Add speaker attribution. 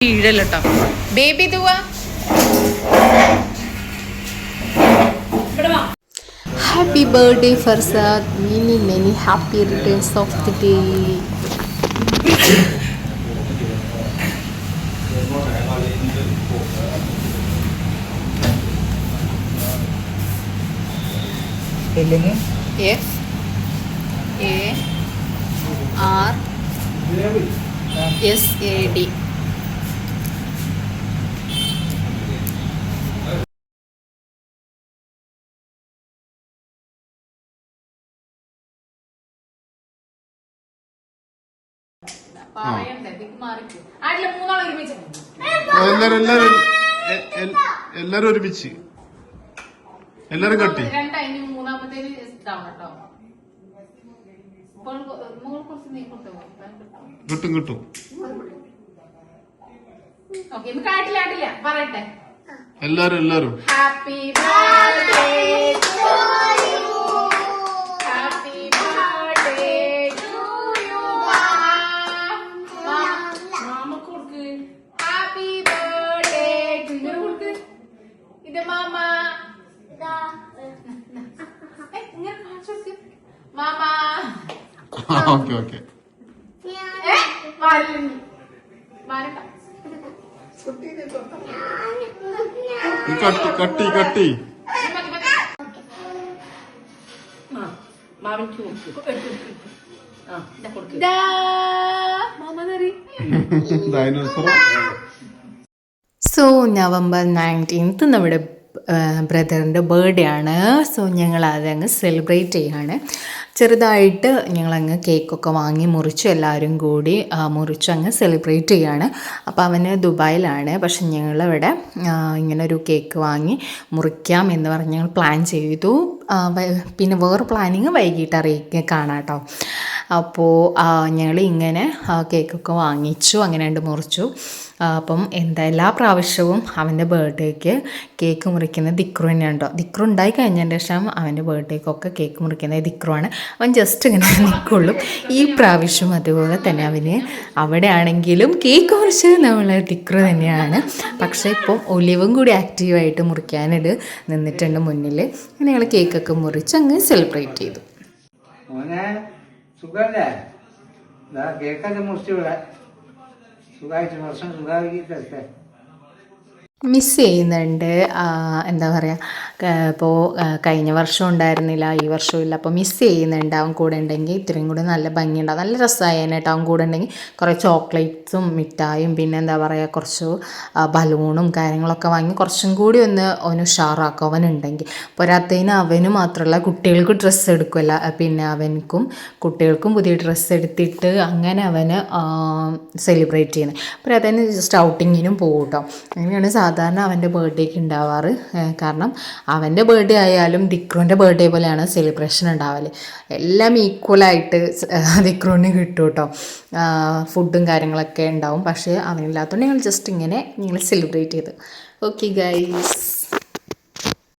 Speaker 1: വീഴല്ലോ baby
Speaker 2: Happy birthday, Farzad. Many, many happy returns of the day.
Speaker 3: ഇല്ലെങ്കിൽ
Speaker 1: F A R S A D
Speaker 4: എല്ലാരും ഒരുമിച്ച്. എല്ലാരും കട്ടി.
Speaker 1: രണ്ടായി മൂന്നാമത്തേന് ഇതാണ് കേട്ടോ ഇപ്പോൾ മോൾ കുറച്ച് നീ കൊണ്ടുപോകും
Speaker 4: കിട്ടും കിട്ടും. എല്ലാരും എല്ലാരും.
Speaker 1: Happy birthday to you happy birthday to you mama കൊടുക്ക് ഹാപ്പി ബർത്ത്ഡേ ടു യു കൊടുക്ക് ഇത് മാമ ഏ, ഇങ്ങനെ കാണിച്ചു കൊടുക്ക് മാമ
Speaker 4: ഓക്കെ ഓക്കെ. കട്ടി കട്ടി കട്ടി. ഡൈനോസർ
Speaker 2: സോ നവംബർ നയന്റീൻത്ത് നമ്മുടെ ബ്രദറിന്റെ ബർത്ത്ഡേ ആണ്. സോ ഞങ്ങൾ അതങ്ങ് സെലിബ്രേറ്റ് ചെയ്യാണ്. ചെറുതായിട്ട് ഞങ്ങളങ്ങ് കേക്കൊക്കെ വാങ്ങി മുറിച്ചു. എല്ലാവരും കൂടി മുറിച്ചു അങ്ങ് സെലിബ്രേറ്റ് ചെയ്യാണ്. അപ്പോൾ അവന് ദുബായിലാണ്. പക്ഷെ ഞങ്ങളിവിടെ ഇങ്ങനെ ഒരു കേക്ക് വാങ്ങി മുറിക്കാം എന്ന് പറഞ്ഞ് ഞങ്ങൾ പ്ലാൻ ചെയ്തു. പിന്നെ വേറെ പ്ലാനിങ് വൈകിട്ട് അറിയിക്കുക കാണാം കേട്ടോ അപ്പോൾ ഞങ്ങൾ ഇങ്ങനെ കേക്കൊക്കെ വാങ്ങിച്ചു അങ്ങനെ രണ്ട് മുറിച്ചു. അപ്പം എന്താ എല്ലാ പ്രാവശ്യവും അവന്റെ ബർത്ത്ഡേക്ക് കേക്ക് മുറിക്കുന്നത് ദിക്രു തന്നെയാണ് കേട്ടോ ദിക്രു ഉണ്ടായി കഴിഞ്ഞതിന് ശേഷം അവന്റെ ബർത്ത്ഡേക്കൊക്കെ കേക്ക് മുറിക്കുന്നത് ദിക്രുവാണ്. അവൻ ജസ്റ്റ് ഇങ്ങനെ നിൽക്കുള്ളൂ ഈ പ്രാവശ്യം അതുപോലെ തന്നെ അവന് അവിടെ ആണെങ്കിലും കേക്ക് മുറിച്ചത് നമ്മൾ ദിക്രു തന്നെയാണ്. പക്ഷേ ഇപ്പം ഒലിവും കൂടി ആക്റ്റീവായിട്ട് മുറിക്കാനിട്ട് നിന്നിട്ടുണ്ട് മുന്നിൽ അങ്ങനെ ഞങ്ങൾ കേക്കൊക്കെ മുറിച്ച് അങ്ങ് സെലിബ്രേറ്റ് ചെയ്തു.
Speaker 3: മോനെ സുഖല്ലേ? ഇതാ കേക്കൊക്കെ മുറിച്ചു ഇവിടെ സുഖമായിട്ട് വർഷം സുഖമാക്കി തരട്ടെ
Speaker 2: മിസ് ചെയ്യുന്നുണ്ട്. എന്താ പറയുക ഇപ്പോൾ കഴിഞ്ഞ വർഷം ഉണ്ടായിരുന്നില്ല ഈ വർഷവും ഇല്ല. അപ്പോൾ മിസ് ചെയ്യുന്നുണ്ട് അവൻ കൂടെ ഉണ്ടെങ്കിൽ. ഇത്രയും കൂടി നല്ല ഭംഗിയുണ്ടാവും നല്ല രസമായേനേട്ടോ അവൻ കൂടെ ഉണ്ടെങ്കിൽ. കുറേ ചോക്ലേറ്റ്സും മിഠായും പിന്നെ എന്താ പറയുക കുറച്ച് ബലൂണും കാര്യങ്ങളൊക്കെ വാങ്ങി കുറച്ചും കൂടി ഒന്ന് അവന് ഉഷാറാക്കും അവനുണ്ടെങ്കിൽ പോരാത്തതിന് അവന് മാത്രമല്ല കുട്ടികൾക്ക് ഡ്രസ്സ് എടുക്കുമല്ല പിന്നെ അവനക്കും കുട്ടികൾക്കും പുതിയ ഡ്രസ്സ് എടുത്തിട്ട് അങ്ങനെ അവന് സെലിബ്രേറ്റ് ചെയ്യുന്നത് പോരാത്തതിന് ജസ്റ്റ് ഔട്ടിങ്ങിനും പോകും കേട്ടോ അങ്ങനെയാണ് സാധാരണ അവന്റെ ബർത്ത്ഡേക്ക് ഉണ്ടാവാറ് കാരണം അവന്റെ ബർത്ത്ഡേ ആയാലും ദിക്രുവിന്റെ ബർത്ത്ഡേ പോലെയാണ് സെലിബ്രേഷൻ ഉണ്ടാവൽ എല്ലാം ഈക്വലായിട്ട് ദിക്രുവിന് കിട്ടും കേട്ടോ ഫുഡും കാര്യങ്ങളൊക്കെ ഉണ്ടാവും പക്ഷേ അവനില്ലാത്തതുകൊണ്ട് ഞങ്ങൾ ജസ്റ്റ് ഇങ്ങനെ ഞങ്ങൾ സെലിബ്രേറ്റ് ചെയ്ത്. Okay guys